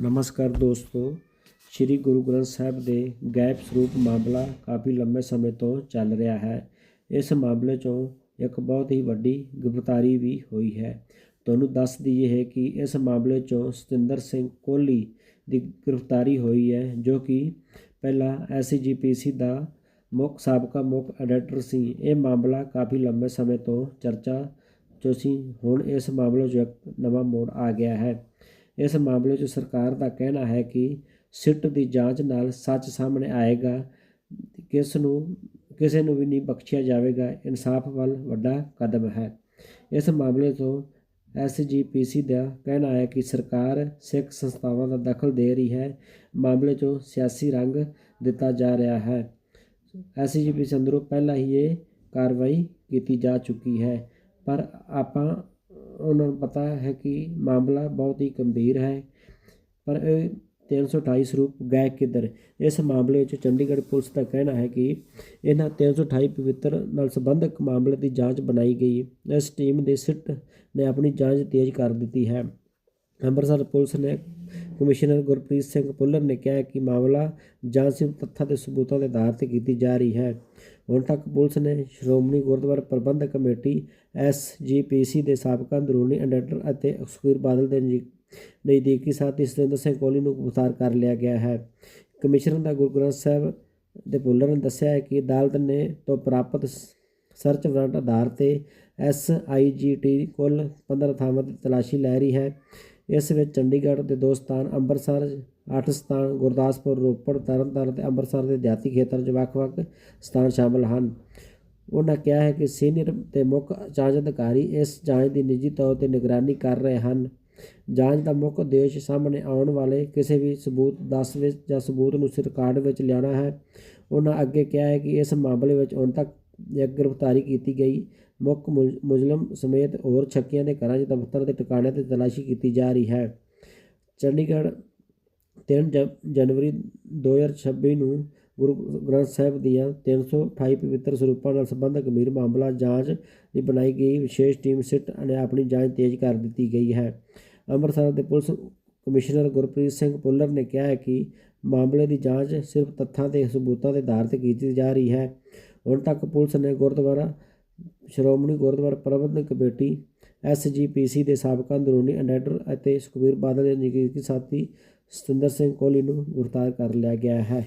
ਨਮਸਕਾਰ ਦੋਸਤੋ, ਸ੍ਰੀ ਗੁਰੂ ਗ੍ਰੰਥ ਸਾਹਿਬ ਦੇ ਗੈਪ ਸਰੂਪ ਮਾਮਲਾ ਕਾਫੀ ਲੰਬੇ ਸਮੇਂ ਤੋਂ ਚੱਲ ਰਿਹਾ ਹੈ। ਇਸ ਮਾਮਲੇ 'ਚੋਂ ਇੱਕ ਬਹੁਤ ਹੀ ਵੱਡੀ ਗ੍ਰਿਫਤਾਰੀ ਵੀ ਹੋਈ ਹੈ। ਤੁਹਾਨੂੰ ਦੱਸ ਦਈਏ ਹੈ ਕਿ ਇਸ ਮਾਮਲੇ 'ਚੋਂ ਸਤਿੰਦਰ ਸਿੰਘ ਕੋਹਲੀ ਦੀ ਗ੍ਰਿਫਤਾਰੀ ਹੋਈ ਹੈ, ਜੋ ਕਿ ਪਹਿਲਾਂ ਐਸਜੀਪੀਸੀ ਦਾ ਮੁੱਖ ਸਾਬਕਾ ਮੁੱਖ ਐਡੀਟਰ ਸੀ। ਇਹ ਮਾਮਲਾ ਕਾਫੀ ਲੰਬੇ ਸਮੇਂ ਤੋਂ ਚਰਚਾ 'ਚ ਸੀ। ਹੁਣ ਇਸ ਮਾਮਲੇ 'ਚ ਇੱਕ ਨਵਾਂ ਮੋੜ ਆ ਗਿਆ ਹੈ। ਇਸ ਮਾਮਲੇ 'ਚ ਸਰਕਾਰ ਦਾ ਕਹਿਣਾ ਹੈ ਕਿ ਸਿੱਟ ਦੀ ਜਾਂਚ ਨਾਲ ਸੱਚ ਸਾਹਮਣੇ ਆਏਗਾ, ਕਿਸ ਨੂੰ, ਕਿਸੇ ਨੂੰ ਵੀ ਨਹੀਂ ਬਖਸ਼ਿਆ ਜਾਵੇਗਾ, ਇਨਸਾਫ ਵੱਲ ਵੱਡਾ ਕਦਮ ਹੈ। ਇਸ ਮਾਮਲੇ ਤੋਂ ਐਸਜੀਪੀਸੀ ਦਾ ਕਹਿਣਾ ਹੈ ਕਿ ਸਰਕਾਰ ਸਿੱਖ ਸੰਸਥਾਵਾਂ ਦਾ ਦਖਲ ਦੇ ਰਹੀ ਹੈ। ਮਾਮਲੇ 'ਚੋਂ ਸਿਆਸੀ ਰੰਗ ਦਿੱਤਾ ਜਾ ਰਿਹਾ ਹੈ। ਐਸਜੀਪੀਸੀ ਅੰਦਰੋਂ ਪਹਿਲਾਂ ਹੀ ਇਹ ਕਾਰਵਾਈ ਕੀਤੀ ਜਾ ਚੁੱਕੀ ਹੈ, ਪਰ ਆਪਾਂ ਉਹਨਾਂ ਨੂੰ ਪਤਾ ਹੈ ਕਿ ਮਾਮਲਾ ਬਹੁਤ ਹੀ ਗੰਭੀਰ ਹੈ। ਪਰ ਇਹ 328 ਸਰੂਪ ਗਏ ਕਿੱਧਰ? ਇਸ ਮਾਮਲੇ ਵਿੱਚ ਚੰਡੀਗੜ੍ਹ ਪੁਲਿਸ ਦਾ ਕਹਿਣਾ ਹੈ ਕਿ ਇਹਨਾਂ 328 ਪਵਿੱਤਰ ਨਾਲ ਸੰਬੰਧਿਤ ਮਾਮਲੇ ਦੀ ਜਾਂਚ ਬਣਾਈ ਗਈ। ਇਸ ਟੀਮ ਦੇ ਸਿੱਟ ਨੇ ਆਪਣੀ ਜਾਂਚ ਤੇਜ਼ ਕਰ ਦਿੱਤੀ ਹੈ। ਅੰਮ੍ਰਿਤਸਰ ਪੁਲਿਸ ਨੇ ਕਮਿਸ਼ਨਰ ਗੁਰਪ੍ਰੀਤ ਸਿੰਘ ਪੁੱਲਰ ਨੇ ਕਿਹਾ ਕਿ ਮਾਮਲਾ ਜਾਂਚ ਸਿਰਫ ਤੱਥਾਂ ਤੇ ਸਬੂਤਾਂ ਦੇ ਆਧਾਰ ਤੇ ਕੀਤੀ ਜਾ ਰਹੀ ਹੈ। ਹੁਣ ਤੱਕ ਪੁਲਿਸ ਨੇ ਸ਼੍ਰੋਮਣੀ ਗੁਰਦੁਆਰਾ ਪ੍ਰਬੰਧਕ ਕਮੇਟੀ ਐਸਜੀਪੀਸੀ ਦੇ ਸਾਬਕਾ ਅੰਦਰੂਨੀ ਐਡੀਟਰ ਅਤੇ ਸੁਖਬੀਰ ਬਾਦਲ ਦੇ ਨਜ਼ੀ- ਨਜ਼ਦੀਕੀ ਸਾਥੀ ਸਤਿੰਦਰ ਸਿੰਘ ਕੋਹਲੀ ਨੂੰ ਗ੍ਰਿਫਤਾਰ ਕਰ ਲਿਆ ਗਿਆ ਹੈ। ਕਮਿਸ਼ਨਰ ਦਾ ਗੁਰੂ ਗ੍ਰੰਥ ਸਾਹਿਬ ਦੇ ਪੁੱਲਰ ਨੇ ਦੱਸਿਆ ਹੈ ਕਿ ਅਦਾਲਤ ਨੇ ਤੋਂ ਪ੍ਰਾਪਤ ਸਰਚ ਵਾਰੰਟ ਆਧਾਰ ਤੇ ਐਸਆਈਜੀਟੀ ਕੁੱਲ 15 ਥਾਵਾਂ ਤੇ ਤਲਾਸ਼ੀ ਲੈ ਰਹੀ ਹੈ। ਇਸ ਵਿੱਚ ਚੰਡੀਗੜ੍ਹ ਦੇ ਦੋ ਸਥਾਨ, ਅੰਮ੍ਰਿਤਸਰ, ਅੱਠ ਸਥਾਨ, ਗੁਰਦਾਸਪੁਰ, ਰੋਪੜ, ਤਰਨਤਾਰਨ ਤੇ ਅੰਮ੍ਰਿਤਸਰ ਦੇ ਦਿਹਾਤੀ ਖੇਤਰ 'ਚ ਵੱਖ-ਵੱਖ ਸਥਾਨ ਸ਼ਾਮਲ ਹਨ। ਉਹਨਾਂ ਕਿਹਾ ਹੈ ਕਿ ਸੀਨੀਅਰ ਤੇ ਮੁੱਖ ਜਾਂਚ ਅਧਿਕਾਰੀ ਇਸ ਜਾਂਚ ਦੀ ਨਿੱਜੀ ਤੌਰ ਤੇ ਨਿਗਰਾਨੀ ਕਰ ਰਹੇ ਹਨ। ਜਾਂਚ ਦਾ ਮੁੱਖ ਉਦੇਸ਼ ਸਾਹਮਣੇ ਆਉਣ ਵਾਲੇ ਕਿਸੇ ਵੀ ਸਬੂਤ ਦਸਤਾਵੇਜ਼ ਜਾਂ ਸਬੂਤ ਨੂੰ ਰਿਕਾਰਡ ਵਿੱਚ ਲਿਆਉਣਾ ਹੈ। ਉਹਨਾਂ ਅੱਗੇ ਕਿਹਾ ਹੈ ਕਿ ਇਸ ਮਾਮਲੇ ਵਿੱਚ ਹੁਣ ਤੱਕ ਗ੍ਰਿਫਤਾਰੀ ਕੀਤੀ ਗਈ। ਮੁੱਖ ਮੁਜ਼ਲਮ ਸਮੇਤ ਹੋਰ ਛੱਕੀਆਂ ਦੇ ਘਰਾਂ 'ਚ ਦਫ਼ਤਰ ਦੇ ਟਿਕਾਣਿਆਂ ਤੇ ਤਲਾਸ਼ੀ ਕੀਤੀ ਜਾ ਰਹੀ ਹੈ। ਚੰਡੀਗੜ੍ਹ 3 ਜ- ਜਨਵਰੀ 2026 ਨੂੰ ਗੁਰੂ ਗ੍ਰੰਥ ਸਾਹਿਬ ਦੀਆਂ 328 ਪਵਿੱਤਰ ਸਰੂਪਾਂ ਨਾਲ ਸੰਬੰਧਿਤ ਗੰਭੀਰ ਮਾਮਲਾ ਜਾਂਚ ਲਈ ਬਣਾਈ ਗਈ ਵਿਸ਼ੇਸ਼ ਟੀਮ ਸਿੱਟ ਨੇ ਆਪਣੀ ਜਾਂਚ ਤੇਜ਼ ਕਰ ਦਿੱਤੀ ਗਈ ਹੈ। ਅੰਮ੍ਰਿਤਸਰ ਦੇ ਪੁਲਿਸ ਕਮਿਸ਼ਨਰ ਗੁਰਪ੍ਰੀਤ ਸਿੰਘ ਪੁੱਲਰ ਨੇ ਕਿਹਾ ਹੈ ਕਿ ਮਾਮਲੇ ਦੀ ਜਾਂਚ ਸਿਰਫ ਤੱਥਾਂ ਤੇ ਸਬੂਤਾਂ ਦੇ ਆਧਾਰ ਤੇ ਕੀਤੀ ਜਾ ਰਹੀ ਹੈ। ਹੁਣ ਤੱਕ ਪੁਲਿਸ ਨੇ ਗੁਰਦੁਆਰਾ ਸ਼੍ਰੋਮਣੀ ਗੁਰਦੁਆਰਾ ਪ੍ਰਬੰਧਕ ਕਮੇਟੀ ਐਸਜੀਪੀਸੀ ਦੇ ਸਾਬਕਾ ਅੰਦਰੂਨੀ ਐਡੀਟਰ ਅਤੇ ਸੁਖਬੀਰ ਬਾਦਲ ਦੇ ਨਜ਼ਦੀਕੀ ਸਾਥੀ ਸਤਿੰਦਰ ਸਿੰਘ ਕੋਹਲੀ ਨੂੰ ਗ੍ਰਿਫਤਾਰ ਕਰ ਲਿਆ ਗਿਆ ਹੈ।